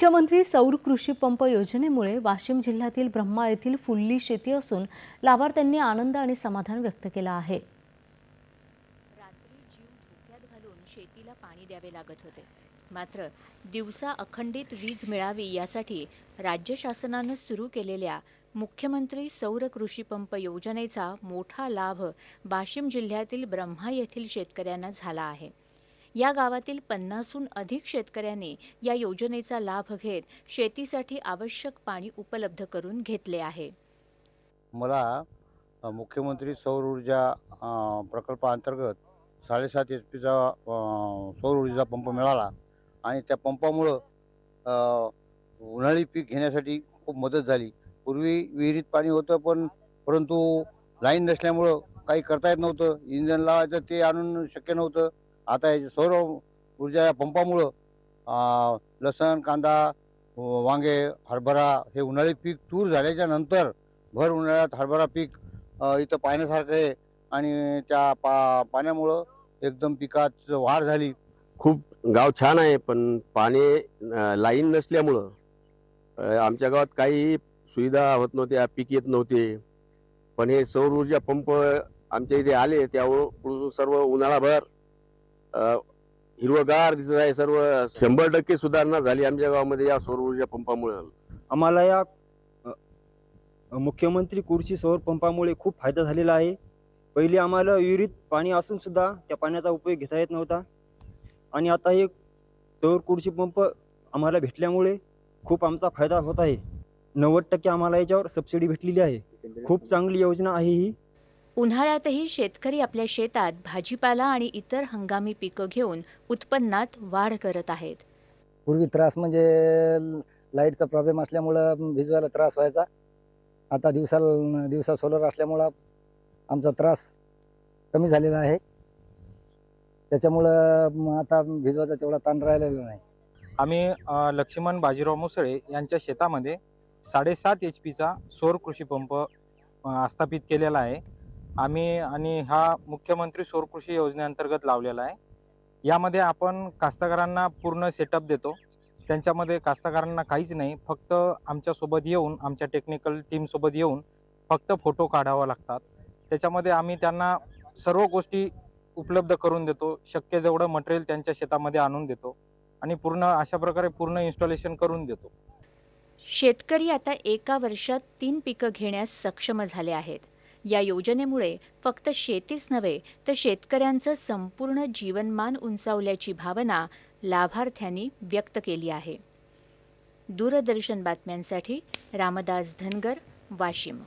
मुख्यमंत्री सौर कृषी पंप योजनेमुळे वाशिम जिल्ह्यातील ब्रह्मा येथील फुल्ली शेती असून लाभार्थ्यांनी आनंद आणि समाधान व्यक्त केलं आहे. रात्री जीव धोक्यात घालून शेतीला पाणी द्यावे लागत होते. मात्र दिवसा अखंडित वीज मिळावी यासाठी राज्य शासनानं सुरू केलेल्या मुख्यमंत्री सौर कृषी पंप योजनेचा मोठा लाभ वाशिम जिल्ह्यातील ब्रह्मा येथील शेतकऱ्यांना झाला आहे. या गावातील पन्नासहून अधिक शेतकऱ्यांनी या योजनेचा लाभ घेत शेतीसाठी आवश्यक पाणी उपलब्ध करून घेतले आहे. मला मुख्यमंत्री सौर ऊर्जा प्रकल्पाअंतर्गत साडेसात एच पीचा सौर ऊर्जेचा पंप मिळाला आणि त्या पंपामुळं उन्हाळी पीक घेण्यासाठी खूप मदत झाली. पूर्वी विहिरीत पाणी होतं पण परंतु लाईन नसल्यामुळं काही करता येत नव्हतं. इंजन लावायचं ते आणून शक्य नव्हतं. आता याच्या सौर ऊर्जा या पंपामुळं लसण कांदा वांगे हरभरा हे उन्हाळी पीक तूर झाल्याच्यानंतर भर उन्हाळ्यात हरभरा पीक इथं पाहण्यासारखं आहे. आणि त्या पा पाण्यामुळं एकदम पिकात वाढ झाली. खूप गाव छान आहे पण पाणी लाईन नसल्यामुळं आमच्या गावात काही सुविधा होत नव्हत्या पीक येत नव्हते. पण हे सौर ऊर्जा पंप आमच्या इथे आले त्यामुळं सर्व उन्हाळाभर हिरवगार दिसत आहे सर्व. शंभर टक्के सुधारणा झाली आमच्या गावामध्ये या सौर ऊर्जा पंपामुळे. आम्हाला या अ, मुख्यमंत्री कृषी सौर पंपामुळे खूप फायदा झालेला आहे. पहिले आम्हाला विहिरीत पाणी असून सुद्धा त्या पाण्याचा उपयोग घेता येत नव्हता. आणि आता हे सौर कृषी पंप आम्हाला भेटल्यामुळे खूप आमचा फायदा होत आहे. नव्वद टक्के आम्हाला याच्यावर सबसिडी भेटलेली आहे. खूप चांगली योजना आहे ही. उन्हाळ्यातही शेतकरी आपल्या शेतात भाजीपाला आणि इतर हंगामी पिकं घेऊन उत्पन्नात वाढ करत आहेत. पूर्वी त्रास म्हणजे लाईटचा प्रॉब्लेम असल्यामुळं भिजवायला त्रास व्हायचा. आता दिवसाला दिवसा सोलर असल्यामुळं आमचा त्रास कमी झालेला आहे. त्याच्यामुळं आता भिजवायचा तेवढा ताण राहिलेला नाही. आम्ही अ, लक्ष्मण बाजीराव मुसळे यांच्या शेतामध्ये साडेसात एच पीचा सौर कृषी पंप अ, स्थापित केलेला आहे. आम्ही आणि हा मुख्यमंत्री सौर कृषी योजनेअंतर्गत लावलेला आहे. यामध्ये आपण कास्तकारांना पूर्ण सेटअप देतो. त्यांच्यामध्ये कास्तकारांना काहीच नाही फक्त आमच्यासोबत येऊन आमच्या टेक्निकल टीमसोबत येऊन फक्त फोटो काढावा लागतात. त्याच्यामध्ये आम्ही त्यांना सर्व गोष्टी उपलब्ध करून देतो. शक्य जेवढं मटेरियल त्यांच्या शेतामध्ये आणून देतो आणि पूर्ण अशा प्रकारे पूर्ण इन्स्टॉलेशन करून देतो. शेतकरी आता एका वर्षात तीन पिकं घेण्यास सक्षम झाले आहेत. या योजनेमुळे फक्त शेतीच नव्हे तर शेतकऱ्यांचं संपूर्ण जीवनमान उंचावल्याची भावना लाभार्थ्यांनी व्यक्त केली आहे. दूरदर्शन बातम्यांसाठी रामदास धनगर वाशिम.